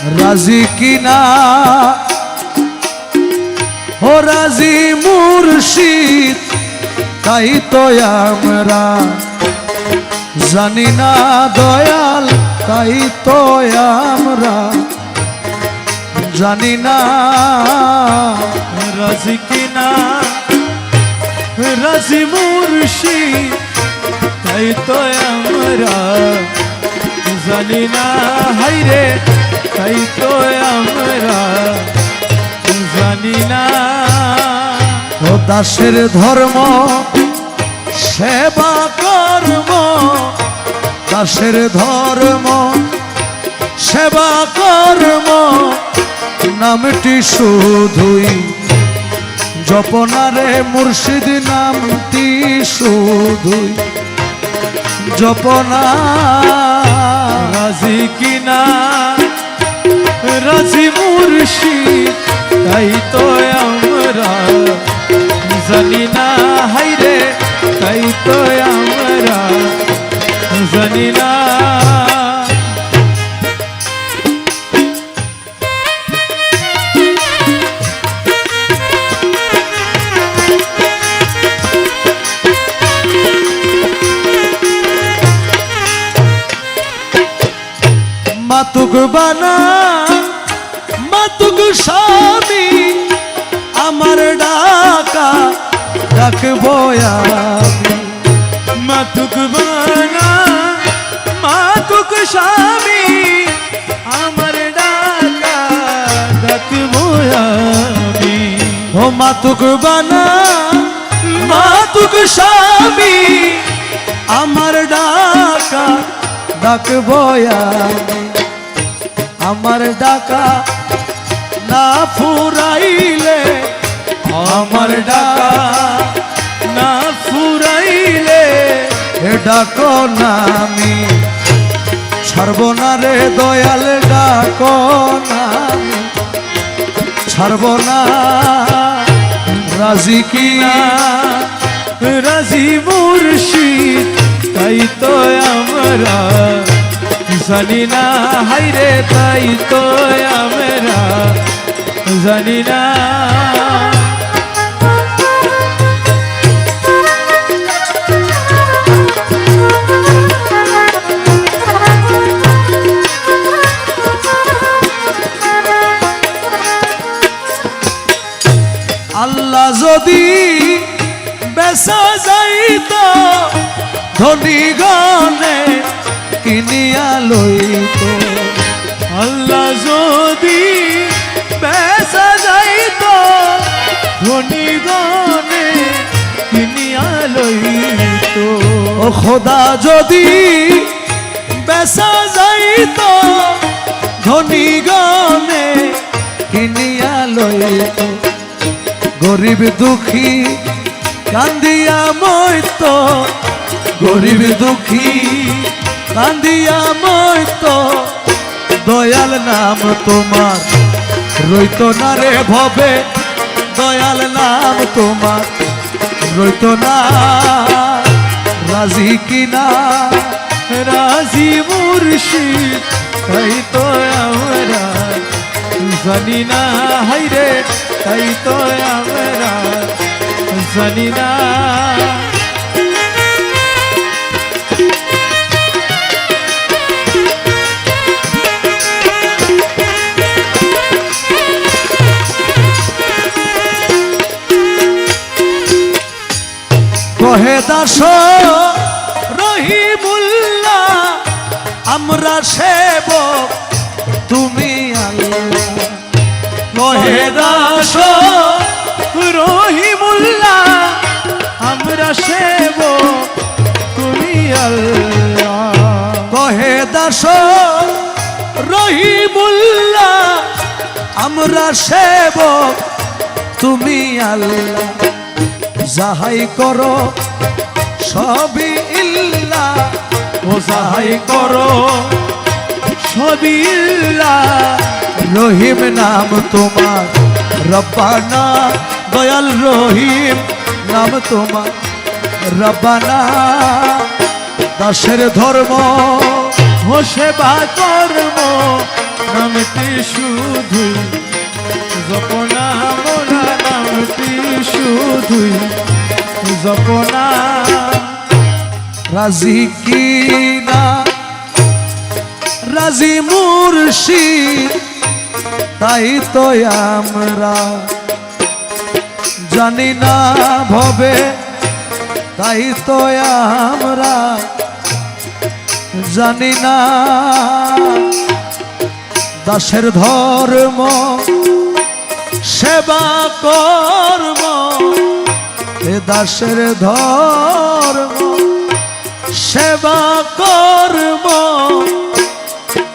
রাজি কিনা? ও রাজি মুর্শিদ, তাই তো আমরা জানি না দয়াল, তাই তো আমরা জানি না রাজি কিনা। রাজি মুর্শিদ, তাই তো আমরা জানি না। হাইরে তাই তো আমরা জানি না। ও দাসের ধর্ম, সেবা কর্ম, দাসের ধর্ম, সেবা কর্ম, নামটি শুধুই জপনারে মুর্শিদ নামটি শুধুই জপনা জানি না মাতুক বানা মাতুক স্বামী আমার ডাকা ডাকবো আমি। মাতুক স্বামী, আমার ডাকা ডাকবো আমি ও মাতুক বানা, মাতুক স্বামী, আমার ডাকা ডাকবো আমি আমার ডাকা না ফুরাইলে, আমার ডাকা না ফুরাইলে ডাকো না আমি। ছাড়ব না রে দয়াল, ডাকো না। ছাড়ব না। রাজি কি না? রাজি মুর্শিদ, তাই তো আমরা। জানি না, হাইরে, তাই তো আমরা। জানি না। বেসা যাইত, ধনী গনে কিনিয়া লইত। আল্লাহ যদি পেশা যাইত, ধনী গনে কিনিয়া লইত। ও খোদা যদি বেসা যাইত, ধনী গনে কিনিয়া লইত। গরিব দুঃখী কান্দিয়া মইত গরিব দুঃখী। কান্দিয়া মইত দয়াল নাম তোমার। রইত না রে ভবে, দয়াল নাম তোমার। রইত না, রাজি কিনা? রাজি মুর্শিদ, তাই তো আমরা জানি না। হাইরে তাই তো আমরা জানি না। কহে দাস রহিমুল্লাহ আমরা সেবক তুমি আল্লাহ। কহে আমরা সেব তুমি আল্লাহ কহে দাস, রহিমুল্লাহ, আমরা সেবক তুমি আল্লাহ। যাহাই করো, সবই ইল্লা ও সাহাই করো সবিল্লা রহিম নাম তোমার, রব্বানা, দয়াল রহিম নাম তোমার। রব্বানা, দাসের ধর্ম সেবা কর্ম, নামটি শুধুই। জপনা মোরা, নামটি শুধুই। জপনা, রাজি কি না রাজি মুর্শিদ, তাই তো আমরা জানি না ভবে তাই তো আমরা জানি না। দাসের ধর্ম, সেবা কর্ম, এ দাসের ধর্ম, সেবা কর্ম।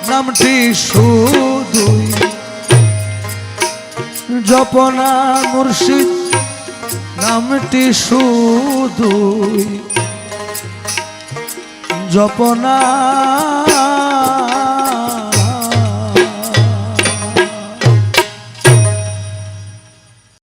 নামটি শুধুই জপনা মুর্শিদ নামটি শুধুই জপনা